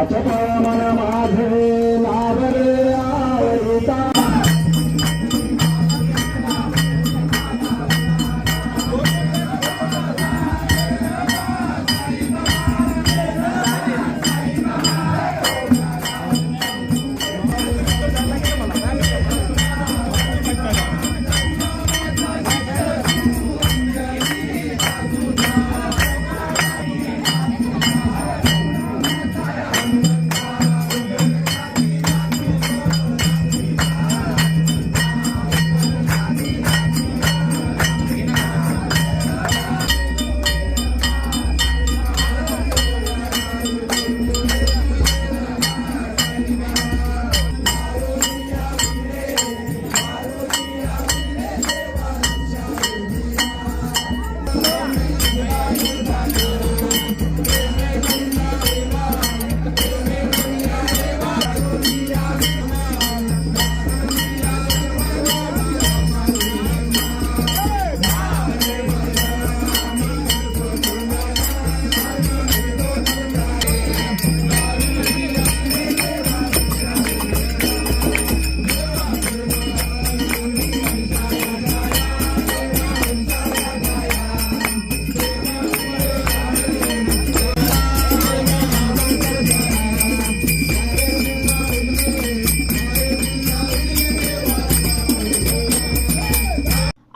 आचप मन माझे नावरे आवडता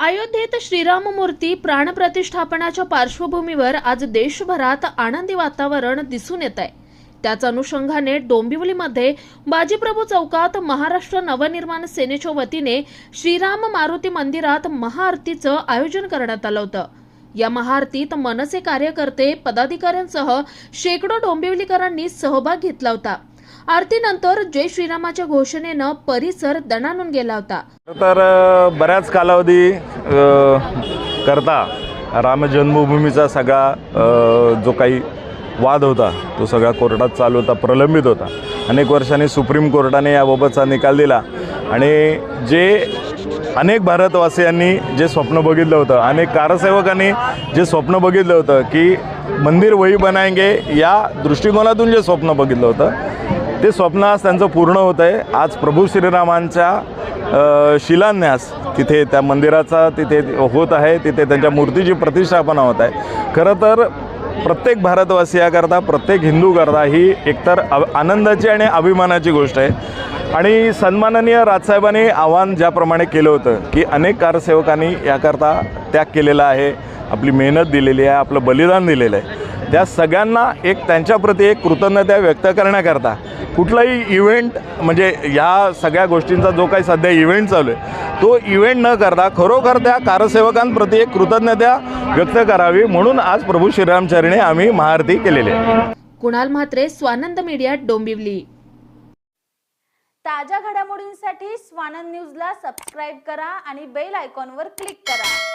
अयोध्येत श्रीराममूर्ती प्राणप्रतिष्ठापनाच्या पार्श्वभूमीवर आज देशभरात आनंदी वातावरण दिसून येत आहे. त्याच अनुषंगाने डोंबिवलीमध्ये बाजीप्रभू चौकात महाराष्ट्र नवनिर्माण सेनेच्या वतीने श्रीराम मारुती मंदिरात महाआरतीचं आयोजन करण्यात आलं होतं. या महाआरतीत मनसे कार्यकर्ते पदाधिकाऱ्यांसह शेकडो डोंबिवलीकरांनी सहभाग घेतला होता. आरतीनंतर जय श्रीरामाच्या घोषणेनं परिसर दणानून गेला होता. तर बऱ्याच कालावधी करता राम जन्मभूमीचा सगळा जो काही वाद होता तो सगळा कोर्टात चालू होता प्रलंबित होता. अनेक वर्षांनी सुप्रीम कोर्टाने याबाबतचा निकाल दिला. आणि जे अनेक भारतवासियांनी जे स्वप्न बघितलं होतं अनेक कारसेवकांनी जे स्वप्न बघितलं होतं की मंदिर वही बनाएंगे या दृष्टिकोनातून जे स्वप्न बघितलं होतं ते स्वप्न आज त्यांचं पूर्ण होत आहे. आज प्रभू श्रीरामांच्या शिलान्यास तिथे त्या मंदिराचा तिथे होत आहे. तिथे त्यांच्या मूर्तीची प्रतिष्ठापना होत आहे. खरं तर प्रत्येक भारतवासियाकरता प्रत्येक हिंदूकरता ही एकतर अ- आनंदाची आणि अभिमानाची गोष्ट आहे. आणि सन्माननीय राजसाहेबांनी आव्हान ज्याप्रमाणे केलं होतं की अनेक कारसेवकांनी याकरता त्याग केलेला आहे. आपली मेहनत दिलेली आहे आपलं बलिदान दिलेलं आहे. त्या सगळ्यांना एक त्यांच्याप्रती एक कृतज्ञता व्यक्त करण्याकरता कुठलाही इव्हेंट म्हणजे या सगळ्या गोष्टींचा जो काही सध्या इव्हेंट चालू आहे तो इव्हेंट न करता खरोखर त्या कारसेवकांप्रती एक कृतज्ञता व्यक्त करावी म्हणून आज प्रभू श्रीरामचरणी आम्ही महाआरती केलेली आहे. कुणाल म्हात्रे स्वानंद मीडिया डोंबिवली. ताज्या घडामोडींसाठी स्वानंद न्यूजला सबस्क्राईब करा आणि बेल आयकॉनवर क्लिक करा.